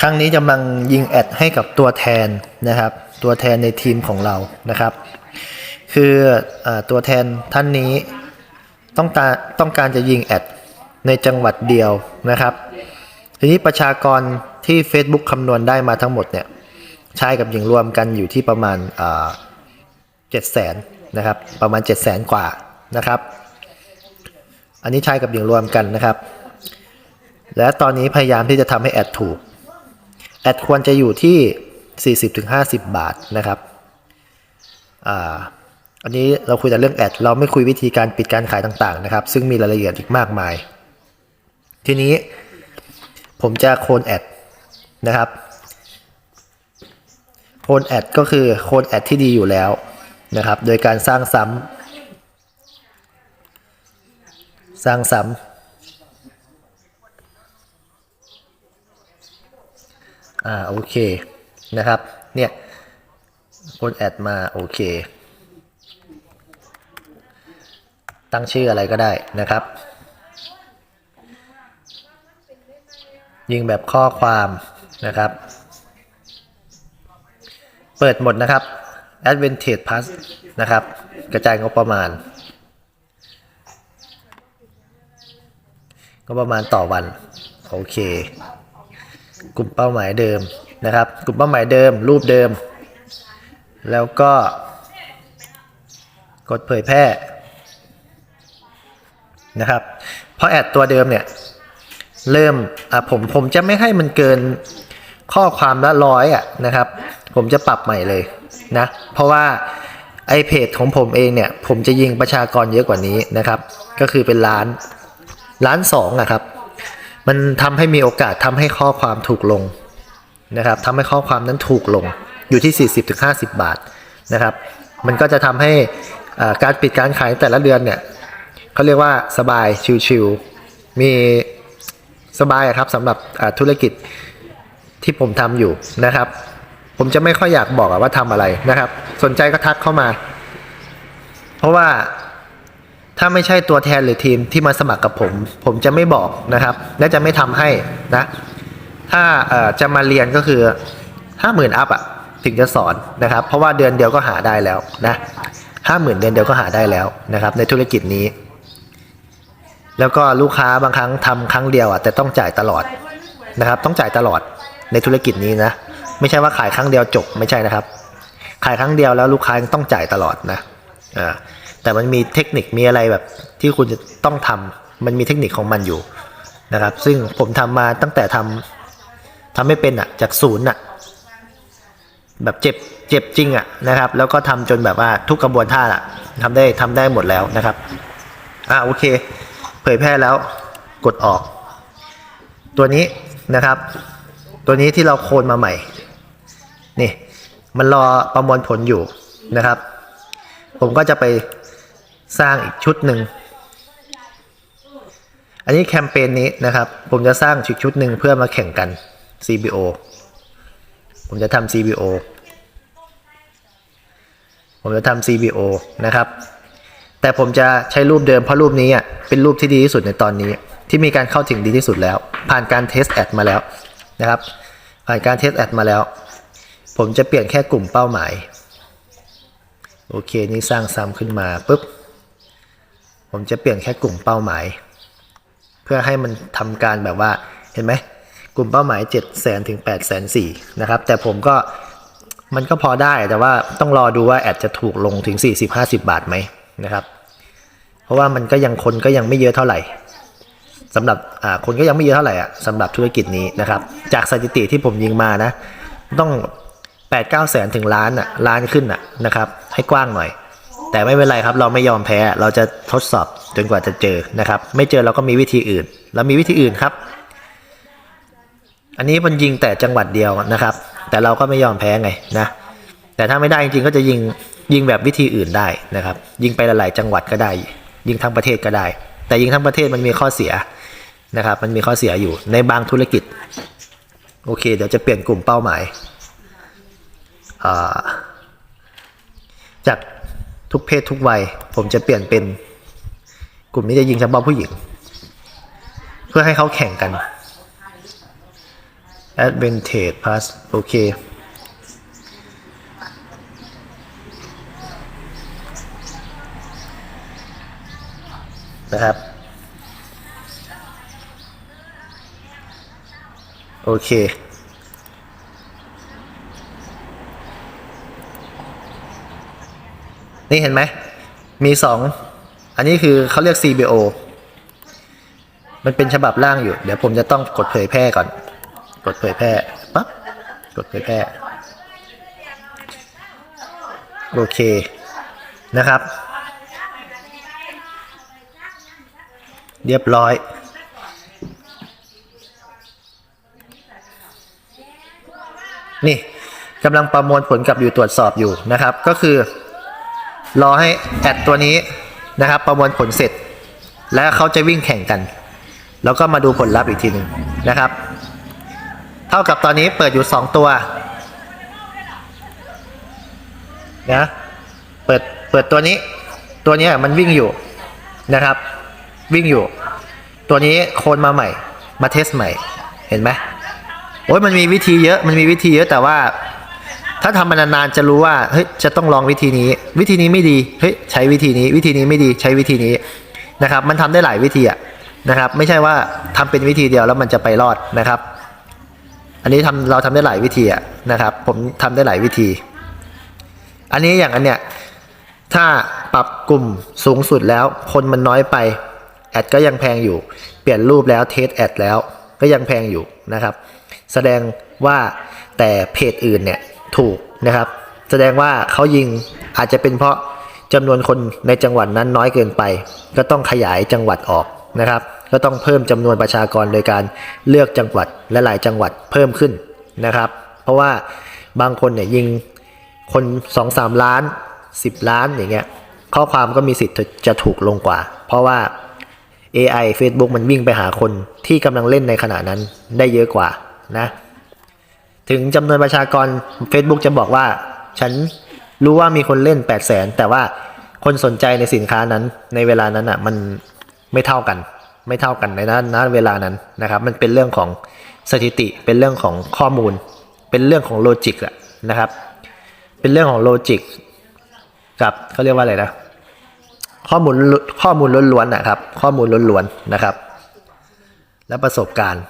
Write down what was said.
ครั้งนี้กำลังยิงแอดให้กับตัวแทนนะครับ ตัวแทนในทีมของเรานะครับ คืออตัวแทนท่านนี้ต้องการต้องการจะยิงแอดในจังหวัดเดียวนะครับ ทีนี้ประชากรที่ Facebook คำนวณได้มาทั้งหมดเนี่ยชายกับหญิงรวมกันอยู่ที่ประมาณเจ็ดแสนนะครับ ประมาณ7 0 0แสนกว่านะครับ อันนี้ชายกับหญิงรวมกันนะครับ และตอนนี้พยายามที่จะทำให้แอดถูก แอดควรจะอยู่ที่ 40-50 บาทนะครับอ่าอันนี้เราคุยแต่เรื่องแอดเราไม่คุยวิธีการปิดการขายต่างๆนะครับ ซึ่งมีรายละเอียดอีกมากมาย ทีนี้ผมจะโคนแอดนะครับโคนแอดก็คือโคนแอดที่ดีอยู่แล้วนะครับ โดยการสร้างซ้ำสร้างซ้ำ อ่าโอเคนะครับ เนี่ยโคนแอดมาโอเค ตั้งชื่ออะไรก็ได้นะครับ ยิงแบบข้อความนะครับ เปิดหมดนะครับ Advantage Plus นะครับ กระจายงบประมาณงบประมาณต่อวัน โอเค กลุ่มเป้าหมายเดิมนะครับ กลุ่มเป้าหมายเดิม รูปเดิม แล้วก็กดเผยแพร่นะครับ เพราะแอดตัวเดิมเนี่ย เริ่มอะผมผมจะไม่ให้มันเกินข้อความละร้อยอะนะครับ ผมจะปรับใหม่เลยนะ เพราะว่าไอเพจของผมเองเนี่ย ผมจะยิงประชากรเยอะกว่านี้นะครับ ก็คือเป็นล้านล้านสองอะครับ มันทำให้มีโอกาสทำให้ข้อความถูกลงนะครับทำให้ข้อความนั้นถูกลงอยู่ที่ 40-50 บาทนะครับ มันก็จะทำให้การปิดการขายแต่ละเดือนเนี่ยเขาเรียกว่าสบายชิวๆมีสบายครับสำหรับธุรกิจที่ผมทำอยู่นะครับ ผมจะไม่ค่อยอยากบอกว่าทำอะไรนะครับ สนใจก็ทักเข้ามา เพราะว่า ถ้าไม่ใช่ตัวแทนหรือทีมที่มาสมัครกับผม ผมจะไม่บอกนะครับ และจะไม่ทำให้นะ ถ้าจะมาเรียนก็คือห้าหมื่นอัพอะถึงจะสอนนะครับ เพราะว่าเดือนเดียวก็หาได้แล้วนะห้าหมื่นเดือนเดียวก็หาได้แล้วนะครับ ในธุรกิจนี้ แล้วก็ลูกค้าบางครั้งทำครั้งเดียวอะแต่ต้องจ่ายตลอดนะครับ ต้องจ่ายตลอดในธุรกิจนี้นะ ไม่ใช่ว่าขายครั้งเดียวจบไม่ใช่นะครับ ขายครั้งเดียวแล้วลูกค้ายังต้องจ่ายตลอดนะอ่า แต่มันมีเทคนิคมีอะไรแบบที่คุณจะต้องทำมันมีเทคนิคของมันอยู่นะครับ ซึ่งผมทำมาตั้งแต่ทำทำไม่เป็นอะจากศูนย์อะแบบเจ็บเจ็บจริงอะนะครับ แล้วก็ทำจนแบบว่าทุกกระบวนท่าอะทำได้ทำได้หมดแล้วนะครับอ่าโอเค เผยแพร่แล้วกดออก ตัวนี้นะครับ ตัวนี้ที่เราโคลนมาใหม่นี่มันรอประมวลผลอยู่นะครับ ผมก็จะไป สร้างอีกชุดหนึ่ง อันนี้แคมเปญนี้นะครับ ผมจะสร้างอีกชุดหนึ่งเพื่อมาแข่งกัน CBO ผมจะทำ CBO ผมจะทำ CBO นะครับ แต่ผมจะใช้รูปเดิมเพราะรูปนี้อะเป็นรูปที่ดีที่สุดในตอนนี้ ที่มีการเข้าถึงดีที่สุดแล้ว ผ่านการเทสแอดมาแล้วนะครับ ผ่านการเทสแอดมาแล้ว ผมจะเปลี่ยนแค่กลุ่มเป้าหมาย โอเค นี่สร้างซ้ำขึ้นมาปุ๊บ ผมจะเปลี่ยนแค่กลุ่มเป้าหมาย เพื่อให้มันทำการแบบว่าเห็นไหมกลุ่มเป้าหมาย7 0 0 0 0ถึง8 4 0 0 0นะครับ แต่ผมก็มันก็พอได้แต่ว่าต้องรอดูว่าแอดจะถูกลงถึง 40-50 บาทไหมนะครับ เพราะว่ามันก็ยังคนก็ยังไม่เยอะเท่าไหร่สำหรับอ่าคนก็ยังไม่เยอะเท่าไหร่อะสำหรับธุรกิจนี้นะครับ จากสถิติที่ผมยิงมานะ ต้อง8ปดเก้าแสนถึงล้านอะล้านขึ้นอะนะครับ ให้กว้างหน่อย แต่ไม่เป็นไรครับ เราไม่ยอมแพ้เราจะทดสอบจนกว่าจะเจอนะครับ ไม่เจอเราก็มีวิธีอื่น เรามีวิธีอื่นครับ อันนี้มันยิงแต่จังหวัดเดียวนะครับ แต่เราก็ไม่ยอมแพ้ไงนะ แต่ถ้าไม่ได้จริงๆก็จะยิงยิงแบบวิธีอื่นได้นะครับ ยิงไปหลายๆจังหวัดก็ได้ ยิงทั้งประเทศก็ได้ แต่ยิงทั้งประเทศมันมีข้อเสียนะครับ มันมีข้อเสียอยู่ในบางธุรกิจ โอเค เดี๋ยวจะเปลี่ยนกลุ่มเป้าหมายจาก ทุกเพศทุกวัย ผมจะเปลี่ยนเป็น กลุ่มนี้จะยิงเฉพาะผู้หญิง เพื่อให้เขาแข่งกัน advantage pass โอเค นะครับ โอเค นี่เห็นไหม มีสอง อันนี้คือเขาเรียก CBO มันเป็นฉบับล่างอยู่ เดี๋ยวผมจะต้องกดเผยแพร่ก่อน กดเผยแพร่ปั๊บ กดเผยแพร่ โอเค นะครับ เรียบร้อยนี่กำลังประมวลผลกับอยู่ตรวจสอบอยู่นะครับ ก็คือ รอให้แอดตัวนี้นะครับ ประมวลผลเสร็จ แล้วเขาจะวิ่งแข่งกัน แล้วก็มาดูผลลัพธ์อีกทีหนึ่งนะครับ เท่ากับตอนนี้เปิดอยู่ 2 ตัวนะเปิดเปิดตัวนี้ ตัวนี้มันวิ่งอยู่นะครับ วิ่งอยู่ ตัวนี้โคนมาใหม่ มาเทสใหม่เห็นไหมโอ้ยมันมีวิธีเยอะมันมีวิธีเยอะแต่ว่า ถ้าทำมานานๆจะรู้ว่าเฮ้ยจะต้องลองวิธีนี้ วิธีนี้ไม่ดีเฮ้ยใช้วิธีนี้ วิธีนี้ไม่ดีใช้วิธีนี้นะครับ มันทำได้หลายวิธีอะนะครับ ไม่ใช่ว่าทำเป็นวิธีเดียวแล้วมันจะไปรอดนะครับ อันนี้ทำเราทำได้หลายวิธีอะนะครับ ผมทำได้หลายวิธี อันนี้อย่างอันเนี้ยถ้าปรับกลุ่มสูงสุดแล้วคนมันน้อยไปแอดก็ยังแพงอยู่ เปลี่ยนรูปแล้วเทสแอดแล้วก็ยังแพงอยู่นะครับ แสดงว่าแต่เพจอื่นเนี่ย ถูกนะครับ แสดงว่าเขายิงอาจจะเป็นเพราะจำนวนคนในจังหวัดนั้นน้อยเกินไป ก็ต้องขยายจังหวัดออกนะครับ ก็ต้องเพิ่มจำนวนประชากรโดยการเลือกจังหวัดและหลายจังหวัดเพิ่มขึ้นนะครับ เพราะว่าบางคนเนี่ยยิงคนสองสามล้านสิบล้านอย่างเงี้ยข้อความก็มีสิทธิ์จะถูกลงกว่า เพราะว่า AI Facebook มันวิ่งไปหาคนที่กำลังเล่นในขณะนั้นได้เยอะกว่านะ ถึงจำนวนประชากร Facebook จะบอกว่า ฉันรู้ว่ามีคนเล่น 8 0 0แสนแต่ว่าคนสนใจในสินค้านั้น ในเวลานั้นอะ มันไม่เท่ากัน ไม่เท่ากันในนั้นนะเวลานั้นนะครับ มันเป็นเรื่องของสถิติเป็นเรื่องของข้อมูล เป็นเรื่องของโลจิกอะนะครับ เป็นเรื่องของโลจิกกับเขาเรียกว่าอะไรนะข้อมูลข้อมูลล้วนๆนะครับ ข้อมูลล้วนๆนะครับ และประสบการณ์